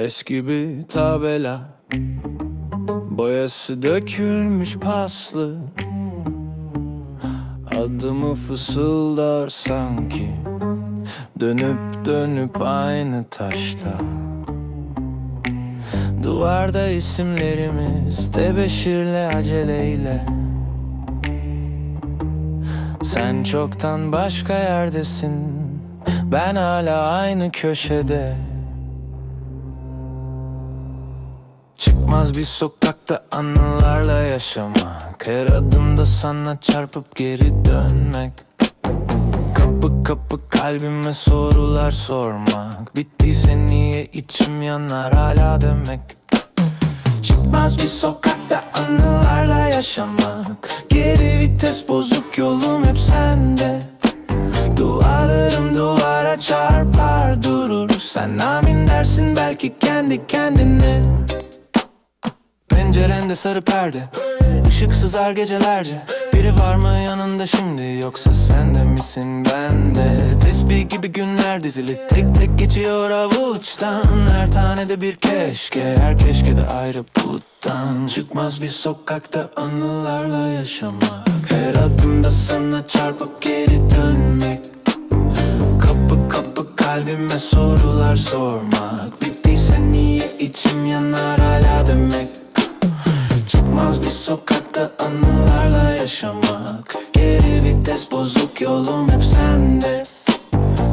Eski bir tabela. Boyası dökülmüş paslı. Adımı fısıldar sanki. Dönüp dönüp aynı taşta. Duvarda isimlerimiz Tebeşirle aceleyle. Sen çoktan başka yerdesin. Ben hala aynı köşede Çıkmaz bir sokakta anılarla yaşamak. Her adımda sana çarpıp geri dönmek. Kapı kapı kalbime sorular sormak. Bittiyse niye içim yanar hala demek. Çıkmaz bir sokakta anılarla yaşamak. Geri vites bozuk yolum hep sende. Dualarım duvara çarpar durur. Sen amin dersin belki kendi kendine Pencerende sarı perde. Işık sızar gecelerce. Biri var mı yanında şimdi? Yoksa sen de misin? Ben de. Tesbih gibi günler dizili. Tek tek geçiyor avuçtan. Her tanede bir keşke. Her keşke de ayrı puttan. Çıkmaz bir sokakta anılarla yaşamak. Her adımda sana çarpıp geri dönmek. Kapı kapı kalbime sorular sormak yaşamak. Geri vites bozuk yolum hep sende.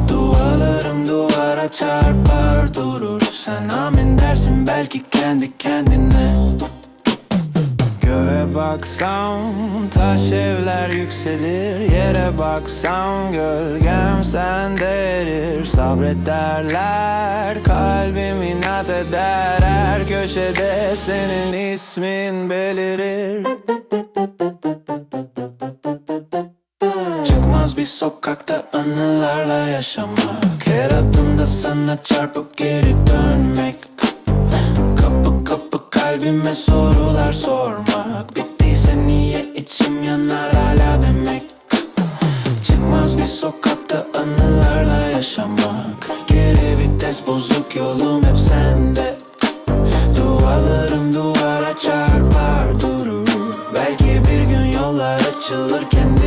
Dualarım duvara çarpar durur. Sen amin dersin belki kendi kendine. Göğe baksam taş evler yükselir. Yere baksam gölgem sende erir Sabret derler kalbim inat eder. Her köşede senin ismin belirir yaşamak. Her adımda sana çarpıp geri dönmek. Kapı kapı kalbime sorular sormak. Bittiyse niye içim yanar hala demek? Çıkmaz bir sokakta anılarla yaşamak. Geri vites bozuk yolum hep sende. Dualarım duvara çarpar durur Belki bir gün yollar açılır açılırken